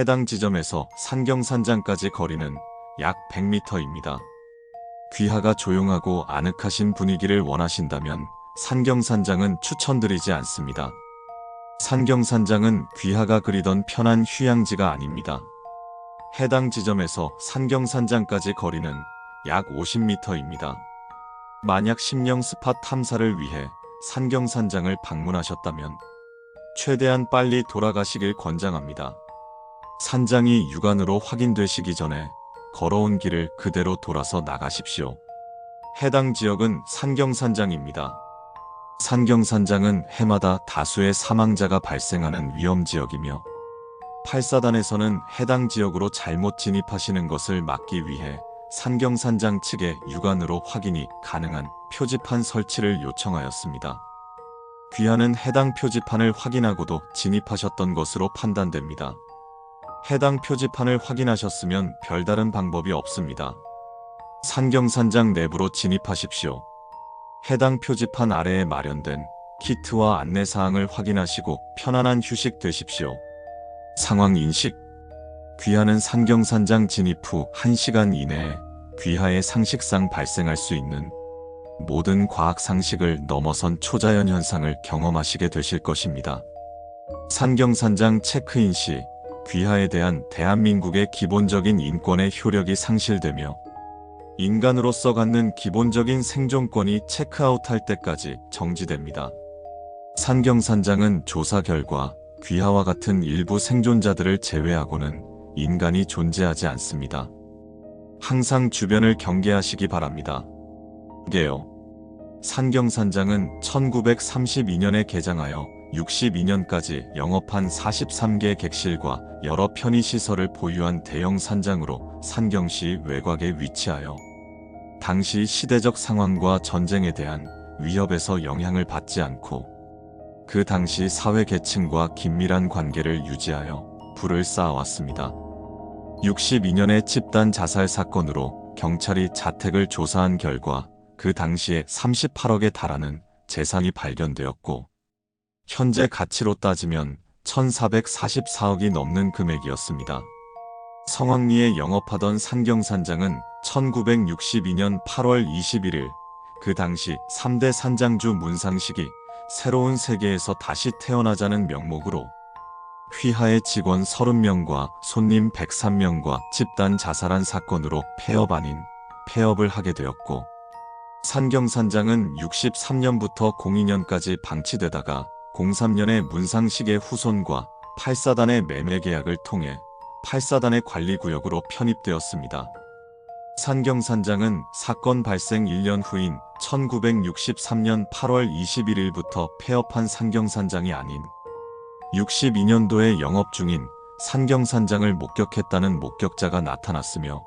해당 지점에서 산경산장까지 거리는 약 100m입니다. 귀하가 조용하고 아늑하신 분위기를 원하신다면 산경산장은 추천드리지 않습니다. 산경산장은 귀하가 그리던 편한 휴양지가 아닙니다. 해당 지점에서 산경산장까지 거리는 약 50m입니다. 만약 심령 스팟 탐사를 위해 산경산장을 방문하셨다면 최대한 빨리 돌아가시길 권장합니다. 산장이 육안으로 확인되시기 전에 걸어온 길을 그대로 돌아서 나가십시오. 해당 지역은 산경산장입니다. 산경산장은 해마다 다수의 사망자가 발생하는 위험지역이며 8사단에서는 해당 지역으로 잘못 진입하시는 것을 막기 위해 산경산장 측에 육안으로 확인이 가능한 표지판 설치를 요청하였습니다. 귀하는 해당 표지판을 확인하고도 진입하셨던 것으로 판단됩니다. 해당 표지판을 확인하셨으면 별다른 방법이 없습니다. 산경산장 내부로 진입하십시오. 해당 표지판 아래에 마련된 키트와 안내사항을 확인하시고 편안한 휴식 되십시오. 상황 인식 귀하는 산경산장 진입 후 1시간 이내에 귀하의 상식상 발생할 수 있는 모든 과학 상식을 넘어선 초자연 현상을 경험하시게 되실 것입니다. 산경산장 체크인 시 귀하에 대한 대한민국의 기본적인 인권의 효력이 상실되며 인간으로서 갖는 기본적인 생존권이 체크아웃할 때까지 정지됩니다. 산경산장은 조사 결과 귀하와 같은 일부 생존자들을 제외하고는 인간이 존재하지 않습니다. 항상 주변을 경계하시기 바랍니다. 게요. 산경산장은 1932년에 개장하여 62년까지 영업한 43개 객실과 여러 편의시설을 보유한 대형 산장으로 산경시 외곽에 위치하여 당시 시대적 상황과 전쟁에 대한 위협에서 영향을 받지 않고 그 당시 사회 계층과 긴밀한 관계를 유지하여 불을 쌓아왔습니다. 62년의 집단 자살 사건으로 경찰이 자택을 조사한 결과 그 당시에 38억에 달하는 재산이 발견되었고 현재 가치로 따지면 1444억이 넘는 금액이었습니다. 성황리에 영업하던 산경산장은 1962년 8월 21일 그 당시 3대 산장주 문상식이 새로운 세계에서 다시 태어나자는 명목으로 휘하의 직원 30명과 손님 103명과 집단 자살한 사건으로 폐업 아닌 폐업을 하게 되었고 산경산장은 63년부터 02년까지 방치되다가 03년에 문상식의 후손과 8사단의 매매 계약을 통해 8사단의 관리구역으로 편입되었습니다. 산경산장은 사건 발생 1년 후인 1963년 8월 21일부터 폐업한 산경산장이 아닌 62년도에 영업 중인 산경산장을 목격했다는 목격자가 나타났으며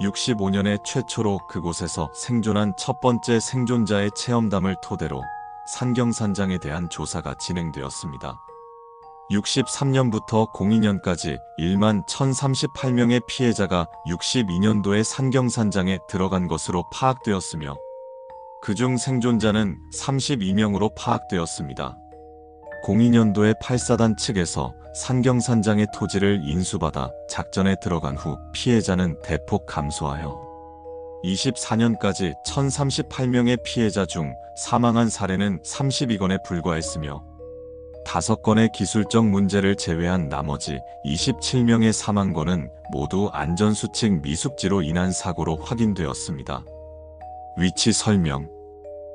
65년에 최초로 그곳에서 생존한 첫 번째 생존자의 체험담을 토대로 산경산장에 대한 조사가 진행되었습니다. 63년부터 02년까지 1만 1038명의 피해자가 62년도에 산경산장에 들어간 것으로 파악되었으며 그중 생존자는 32명으로 파악되었습니다. 02년도에 8사단 측에서 산경산장의 토지를 인수받아 작전에 들어간 후 피해자는 대폭 감소하여 24년까지 1038명의 피해자 중 사망한 사례는 32건에 불과했으며 5건의 기술적 문제를 제외한 나머지 27명의 사망건은 모두 안전수칙 미숙지로 인한 사고로 확인되었습니다. 위치 설명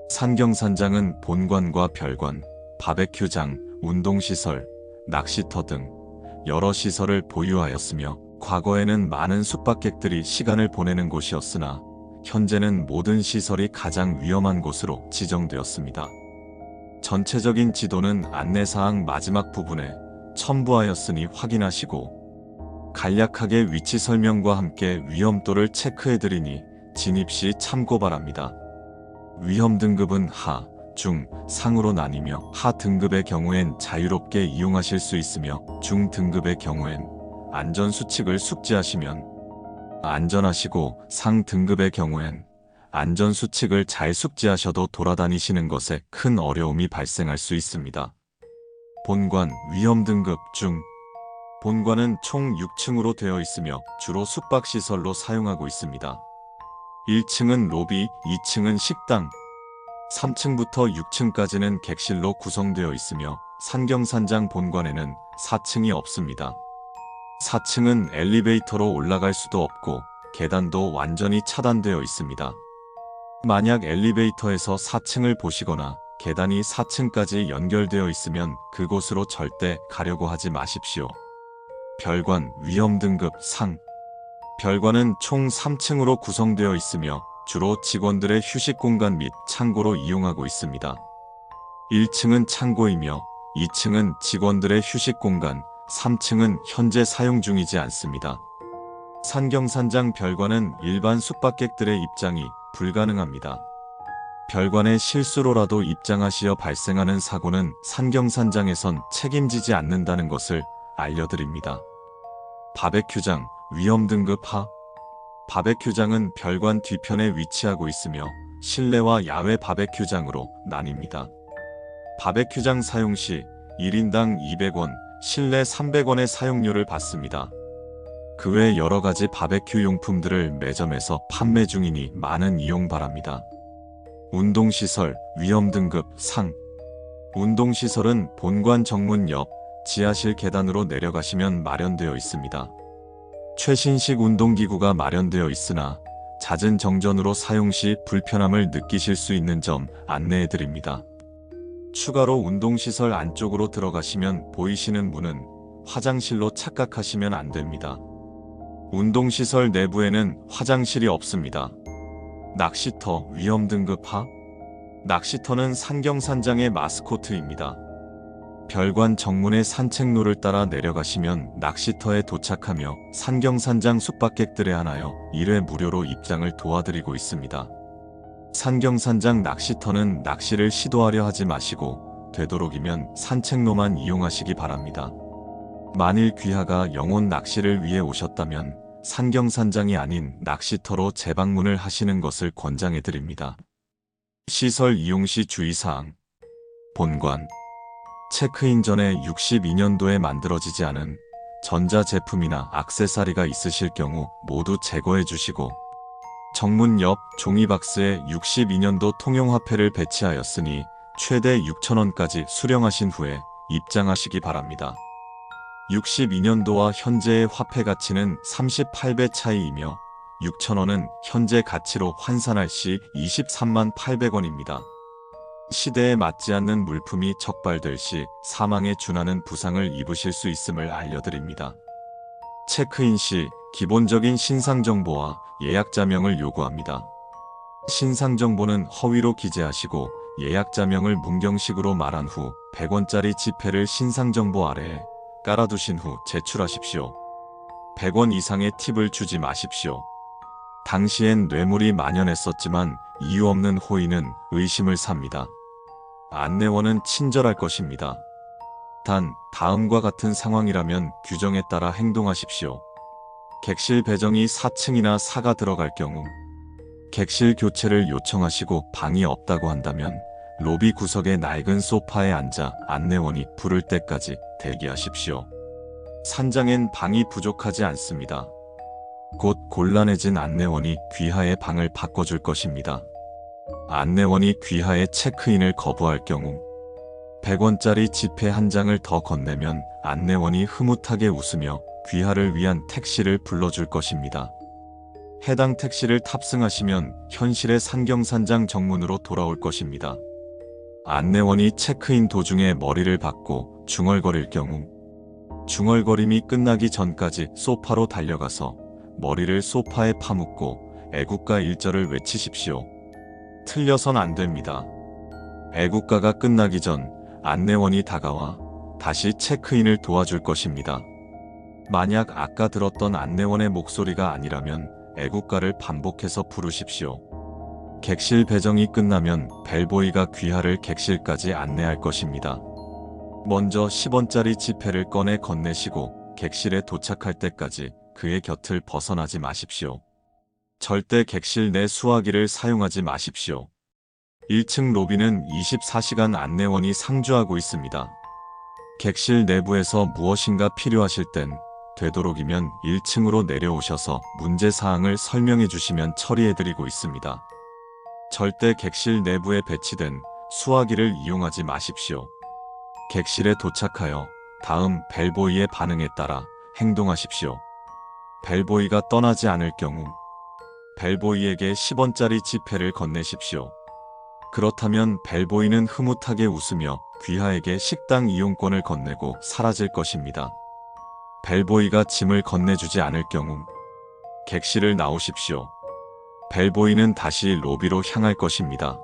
산경산장은 본관과 별관, 바베큐장, 운동시설, 낚시터 등 여러 시설을 보유하였으며 과거에는 많은 숙박객들이 시간을 보내는 곳이었으나 현재는 모든 시설이 가장 위험한 곳으로 지정되었습니다. 전체적인 지도는 안내사항 마지막 부분에 첨부하였으니 확인하시고 간략하게 위치 설명과 함께 위험도를 체크해드리니 진입 시 참고 바랍니다. 위험 등급은 하, 중, 상으로 나뉘며 하 등급의 경우엔 자유롭게 이용하실 수 있으며 중 등급의 경우엔 안전 수칙을 숙지하시면 안전하시고 상 등급의 경우엔 안전 수칙을 잘 숙지하셔도 돌아다니시는 것에 큰 어려움이 발생할 수 있습니다. 본관 위험 등급 중 본관은 총 6층으로 되어 있으며 주로 숙박시설로 사용하고 있습니다. 1층은 로비, 2층은 식당, 3층부터 6층까지는 객실로 구성되어 있으며 산경산장 본관에는 4층이 없습니다. 4층은 엘리베이터로 올라갈 수도 없고 계단도 완전히 차단되어 있습니다. 만약 엘리베이터에서 4층을 보시거나 계단이 4층까지 연결되어 있으면 그곳으로 절대 가려고 하지 마십시오. 별관 위험 등급 상 별관은 총 3층으로 구성되어 있으며 주로 직원들의 휴식 공간 및 창고로 이용하고 있습니다. 1층은 창고이며 2층은 직원들의 휴식 공간, 3층은 현재 사용 중이지 않습니다. 산경산장 별관은 일반 숙박객들의 입장이 불가능합니다. 별관의 실수로라도 입장하시어 발생하는 사고는 산경산장에선 책임지지 않는다는 것을 알려드립니다. 바베큐장 위험 등급 하 바베큐장은 별관 뒤편에 위치하고 있으며 실내와 야외 바베큐장으로 나뉩니다. 바베큐장 사용 시 1인당 200원, 실내 300원의 사용료를 받습니다. 그 외 여러 가지 바베큐 용품들을 매점에서 판매 중이니 많은 이용 바랍니다. 운동시설 위험 등급 상 운동시설은 본관 정문 옆 지하실 계단으로 내려가시면 마련되어 있습니다. 최신식 운동기구가 마련되어 있으나 잦은 정전으로 사용 시 불편함을 느끼실 수 있는 점 안내해 드립니다. 추가로 운동시설 안쪽으로 들어가시면 보이시는 문은 화장실로 착각하시면 안 됩니다. 운동시설 내부에는 화장실이 없습니다. 낚시터 위험 등급 하 낚시터는 산경산장의 마스코트입니다. 별관 정문의 산책로를 따라 내려가시면 낚시터에 도착하며 산경산장 숙박객들에 한하여 1회 무료로 입장을 도와드리고 있습니다. 산경산장 낚시터는 낚시를 시도하려 하지 마시고 되도록이면 산책로만 이용하시기 바랍니다. 만일 귀하가 영혼 낚시를 위해 오셨다면 산경산장이 아닌 낚시터로 재방문을 하시는 것을 권장해 드립니다. 시설 이용 시 주의사항 본관 체크인 전에 62년도에 만들어지지 않은 전자제품이나 악세사리가 있으실 경우 모두 제거해 주시고 정문 옆 종이박스에 62년도 통용화폐를 배치하였으니 최대 6천원까지 수령하신 후에 입장하시기 바랍니다. 62년도와 현재의 화폐 가치는 38배 차이이며 6천원은 현재 가치로 환산할 시 23만 800원입니다. 시대에 맞지 않는 물품이 적발될 시 사망에 준하는 부상을 입으실 수 있음을 알려드립니다. 체크인 시 기본적인 신상 정보와 예약자명을 요구합니다. 신상 정보는 허위로 기재하시고 예약자명을 문경식으로 말한 후 100원짜리 지폐를 신상 정보 아래에 깔아두신 후 제출하십시오. 100원 이상의 팁을 주지 마십시오. 당시엔 뇌물이 만연했었지만 이유 없는 호의는 의심을 삽니다. 안내원은 친절할 것입니다. 단, 다음과 같은 상황이라면 규정에 따라 행동하십시오. 객실 배정이 4층이나 4가 들어갈 경우, 객실 교체를 요청하시고 방이 없다고 한다면, 로비 구석의 낡은 소파에 앉아 안내원이 부를 때까지 대기하십시오. 산장엔 방이 부족하지 않습니다. 곧 곤란해진 안내원이 귀하의 방을 바꿔줄 것입니다. 안내원이 귀하의 체크인을 거부할 경우 100원짜리 지폐 한 장을 더 건네면 안내원이 흐뭇하게 웃으며 귀하를 위한 택시를 불러줄 것입니다. 해당 택시를 탑승하시면 현실의 산경산장 정문으로 돌아올 것입니다. 안내원이 체크인 도중에 머리를 박고 중얼거릴 경우 중얼거림이 끝나기 전까지 소파로 달려가서 머리를 소파에 파묻고 애국가 일절을 외치십시오. 틀려선 안 됩니다. 애국가가 끝나기 전 안내원이 다가와 다시 체크인을 도와줄 것입니다. 만약 아까 들었던 안내원의 목소리가 아니라면 애국가를 반복해서 부르십시오. 객실 배정이 끝나면 벨보이가 귀하를 객실까지 안내할 것입니다. 먼저 10원짜리 지폐를 꺼내 건네시고 객실에 도착할 때까지 그의 곁을 벗어나지 마십시오. 절대 객실 내 수화기를 사용하지 마십시오. 1층 로비는 24시간 안내원이 상주하고 있습니다. 객실 내부에서 무엇인가 필요하실 땐 되도록이면 1층으로 내려오셔서 문제사항을 설명해 주시면 처리해드리고 있습니다. 절대 객실 내부에 배치된 수화기를 이용하지 마십시오. 객실에 도착하여 다음 벨보이의 반응에 따라 행동하십시오. 벨보이가 떠나지 않을 경우 벨보이에게 10원짜리 지폐를 건네십시오. 그렇다면 벨보이는 흐뭇하게 웃으며 귀하에게 식당 이용권을 건네고 사라질 것입니다. 벨보이가 짐을 건네주지 않을 경우 객실을 나오십시오. 벨보이는 다시 로비로 향할 것입니다.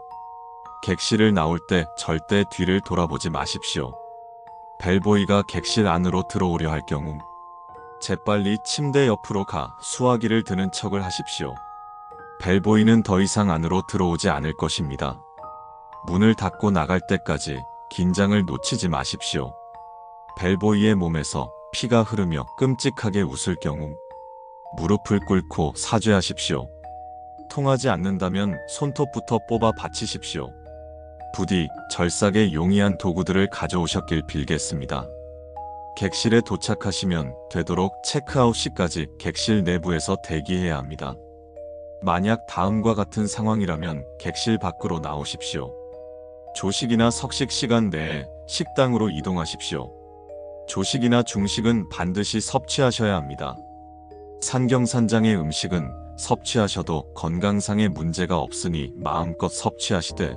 객실을 나올 때 절대 뒤를 돌아보지 마십시오. 벨보이가 객실 안으로 들어오려 할 경우 재빨리 침대 옆으로 가 수화기를 드는 척을 하십시오. 벨보이는 더 이상 안으로 들어오지 않을 것입니다. 문을 닫고 나갈 때까지 긴장을 놓치지 마십시오. 벨보이의 몸에서 피가 흐르며 끔찍하게 웃을 경우 무릎을 꿇고 사죄하십시오. 통하지 않는다면 손톱부터 뽑아 바치십시오. 부디 절삭에 용이한 도구들을 가져오셨길 빌겠습니다. 객실에 도착하시면 되도록 체크아웃 시까지 객실 내부에서 대기해야 합니다. 만약 다음과 같은 상황이라면 객실 밖으로 나오십시오. 조식이나 석식 시간 내에 식당으로 이동하십시오. 조식이나 중식은 반드시 섭취하셔야 합니다. 산경산장의 음식은 섭취하셔도 건강상의 문제가 없으니 마음껏 섭취하시되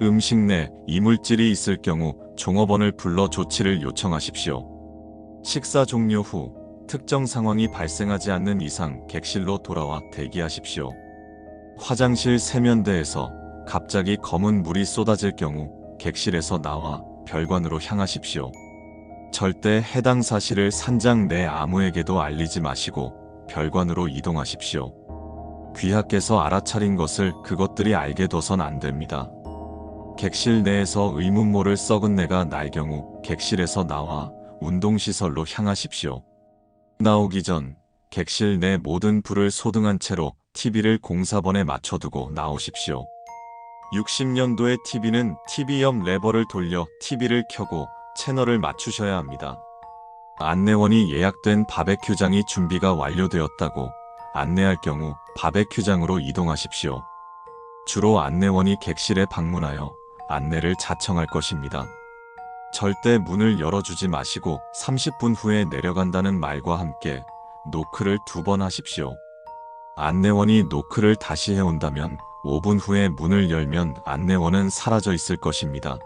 음식 내 이물질이 있을 경우 종업원을 불러 조치를 요청하십시오. 식사 종료 후 특정 상황이 발생하지 않는 이상 객실로 돌아와 대기하십시오. 화장실 세면대에서 갑자기 검은 물이 쏟아질 경우 객실에서 나와 별관으로 향하십시오. 절대 해당 사실을 산장 내 아무에게도 알리지 마시고 별관으로 이동하십시오. 귀하께서 알아차린 것을 그것들이 알게 둬선 안 됩니다. 객실 내에서 의문모를 썩은 내가 날 경우 객실에서 나와 운동시설로 향하십시오. 나오기 전 객실 내 모든 불을 소등한 채로 TV를 공사번에 맞춰두고 나오십시오. 60년도의 TV는 TV 옆 레버를 돌려 TV를 켜고 채널을 맞추셔야 합니다. 안내원이 예약된 바베큐장이 준비가 완료되었다고 안내할 경우 바베큐장으로 이동하십시오. 주로 안내원이 객실에 방문하여 안내를 자청할 것입니다. 절대 문을 열어주지 마시고 30분 후에 내려간다는 말과 함께 노크를 두 번 하십시오. 안내원이 노크를 다시 해온다면 5분 후에 문을 열면 안내원은 사라져 있을 것입니다.